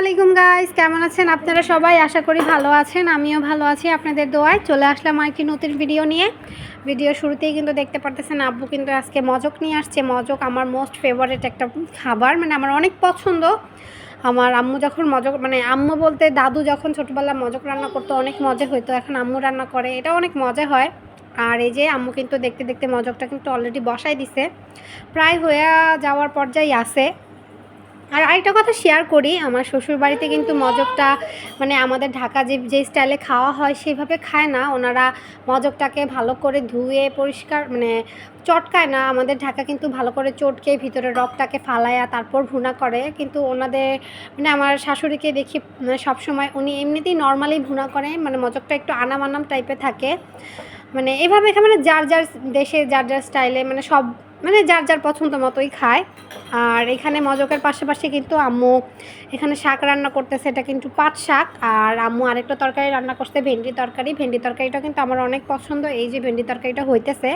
আলাইকুম গাইস কেমন আছেন? আপনারা সবাই আশা করি ভালো আছেন, আমিও ভালো আছি আপনাদের দোয়ায়। চলে আসলাম কি নতুন ভিডিও নিয়ে। ভিডিও শুরুতেই কিন্তু দেখতে পারতেছেন, আব্বু কিন্তু আজকে মজক নিয়ে আসছে। মজক আমার মোস্ট ফেভারিট একটা খাবার মানে আমার অনেক পছন্দ। আমার আম্মু যখন মজক মানে আম্মু বলতে দাদু যখন ছোটোবেলা মজক রান্না করতো, অনেক মজা হতো এখন আম্মু রান্না করে, এটা অনেক মজা হয়। আর এই যে আম্মু কিন্তু দেখতে দেখতে মজকটা কিন্তু অলরেডি বসাই দিছে। প্রায় হয়ে যাওয়ার পর্যায়ে আছে। আর আরেকটা কথা শেয়ার করি, আমার শ্বশুর বাড়িতে কিন্তু মজকটা মানে আমাদের ঢাকা যে যে স্টাইলে খাওয়া হয় সেভাবে খায় না। ওনারা মজকটাকে ভালো করে ধুয়ে পরিষ্কার মানে চটকায় না। আমাদের ঢাকা কিন্তু ভালো করে চটকে ভিতরে রকটাকে ফালায়া তারপর ভুনা করে। কিন্তু ওনাদের মানে আমার শাশুড়িকে দেখি মানে সবসময় উনি এমনিতেই নর্মালি ভুনা করে মানে মজকটা একটু আনাম আনাম টাইপের থাকে। মানে এভাবে মানে যার যার দেশে যার যার স্টাইলে মানে সব মানে যার যার পছন্দ মতোই খায়। আর এখানে মজকের পাশাপাশি কিন্তু আম্মু এখানে শাক রান্না করতেছে এটা কিন্তু পাট শাক। আর আম্মু আরেকটা তরকারি রান্না করছে ভেন্ডি তরকারি। ভেন্ডি তরকারিটা কিন্তু আমার অনেক পছন্দ এই যে ভেন্ডি তরকারিটা হইতেছে।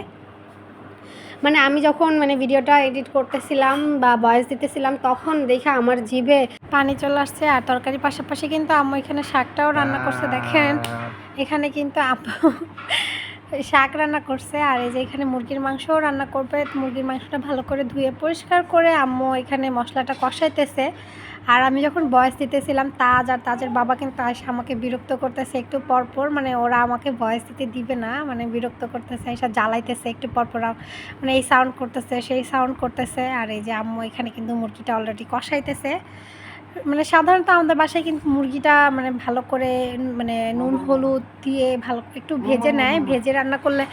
মানে আমি যখন মানে ভিডিওটা এডিট করতেছিলাম বা ভয়েস দিতেছিলাম তখন দেখে আমার জিভে পানি চলে আসছে। আর তরকারির পাশাপাশি কিন্তু আম্মু এখানে শাকটাও রান্না করছে দেখেন। এখানে কিন্তু আম্মু শাক রান্না করছে আর এই যে এখানে মুরগির মাংসও রান্না করবে। মুরগির মাংসটা ভালো করে ধুয়ে পরিষ্কার করে আম্মু এখানে মশলাটা কষাইতেছে। আর আমি যখন বয়স দিতেছিলাম তাজ আর তাজের বাবা কিন্তু এসে আমাকে বিরক্ত করতেছে। একটু পরপর মানে ওরা আমাকে বয়স দিতে দিবে না মানে বিরক্ত করতেছে এসে জ্বালাইতেছে একটু পরপর মানে এই সাউন্ড করতেছে, সেই সাউন্ড করতেছে। আর এই যে আম্মু এখানে কিন্তু মুরগিটা অলরেডি কষাইতেছে। মানে সাধারণত আমাদের বাসায় কিন্তু মুরগিটা মানে ভালো করে মানে নুন হলুদ দিয়ে ভালো একটু ভেজে নেয়। ভেজে রান্না করলে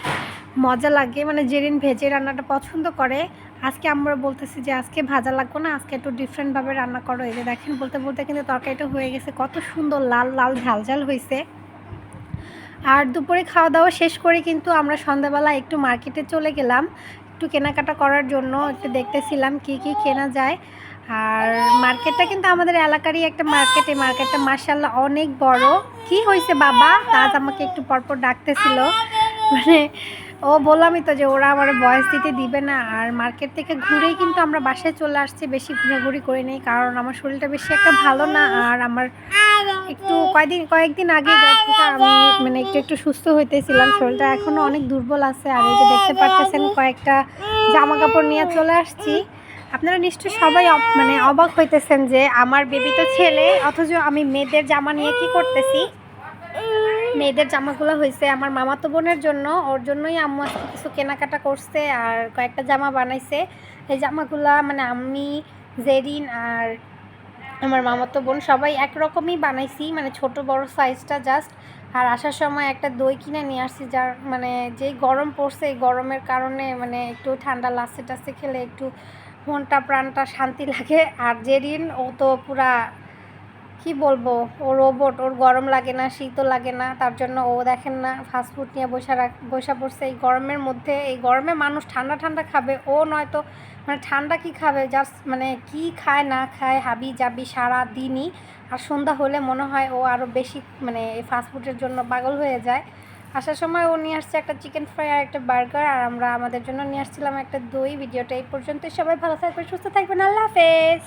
মজা লাগে। মানে জেরিন ভেজে রান্নাটা পছন্দ করে আজকে আমরা বলতেছি যে আজকে ভাজা লাগবে না আজকে একটু ডিফারেন্টভাবে রান্না করো। এই যে দেখেন বলতে বলতে কিন্তু তরকারিটা হয়ে গেছে। কত সুন্দর লাল লাল ঝাল ঝাল হয়েছে আর দুপুরে খাওয়া দাওয়া শেষ করে কিন্তু আমরা সন্ধ্যাবেলা একটু মার্কেটে চলে গেলাম। একটু কেনাকাটা করার জন্য একটু দেখতেছিলাম কি কি কেনা যায়। আর মার্কেটটা কিন্তু আমাদের এলাকারই একটা মার্কেট, এই মার্কেটটা মার্শাল্লাহ অনেক বড়। কি হয়েছে বাবা? তাজ আমাকে একটু পরপর ডাকতেছিল। মানে ও বললামই তো যে ওরা আমার বয়স দিতে দিবে না। আর মার্কেট থেকে ঘুরেই কিন্তু আমরা বাসায় চলে আসছি, বেশি ঘোরাঘুরি করে নেই। কারণ আমার শরীরটা বেশি একটা ভালো না। আর আমার একটু কয়েকদিন কয়েকদিন আগে আমি মানে একটু একটু সুস্থ হইতেছিলাম। শরীরটা এখনও অনেক দুর্বল আছে। আর এই যে দেখতে পাচ্ছেন কয়েকটা জামা কাপড় নিয়ে চলে আসছি। আপনারা নিশ্চয়ই সবাই মানে অবাক হইতেছেন যে আমার বেবি তো ছেলে, অথচ আমি মেয়েদের জামা নিয়ে কি করতেছি? মেয়েদের জামাগুলো হয়েছে আমার মামাতো বোনের জন্য, ওর জন্যই আম্মু কিছু কেনাকাটা করছে আর কয়েকটা জামা বানাইছে। এই জামাগুলা মানে আমি, জেরিন আর আমার মামাতো বোন সবাই একরকমই বানাইছি মানে ছোট বড় সাইজটা জাস্ট আর আসার সময় একটা দই কিনে নিয়ে আসছি যার মানে যেই গরম পড়ছে, এই গরমের কারণে মানে একটু ঠান্ডা লাসে টাসে খেলে একটু মনটা, প্রাণটা শান্তি লাগে। আর জেরিন ও তো পুরা, কি বলব, ও রোবট ওর গরম লাগে না, শীতও লাগে না, তার জন্য ও দেখেন না ফাস্টফুড নিয়ে বসে রাখ, বসে পড়ছে। এই গরমের মধ্যে, এই গরমে মানুষ ঠান্ডা ঠান্ডা খাবে, ও নয়তো মানে ঠান্ডা কি খাবে? জাস্ট মানে কি খায়, না খায়, হাবি জাবি সারা দিনই। আর সন্ধ্যা হলে মনে হয় ও আরও বেশি মানে এই ফাস্টফুডের জন্য পাগল হয়ে যায়। আসার সময় ও নিয়ে আসছে একটা চিকেন ফ্রাই আর একটা বার্গার আর আমরা আমাদের জন্য নিয়ে আসছিলাম একটা দই। ভিডিওটা এই পর্যন্ত সবাই ভালো থাকবেন, সুস্থ থাকবেন। আল্লাহ হাফেজ।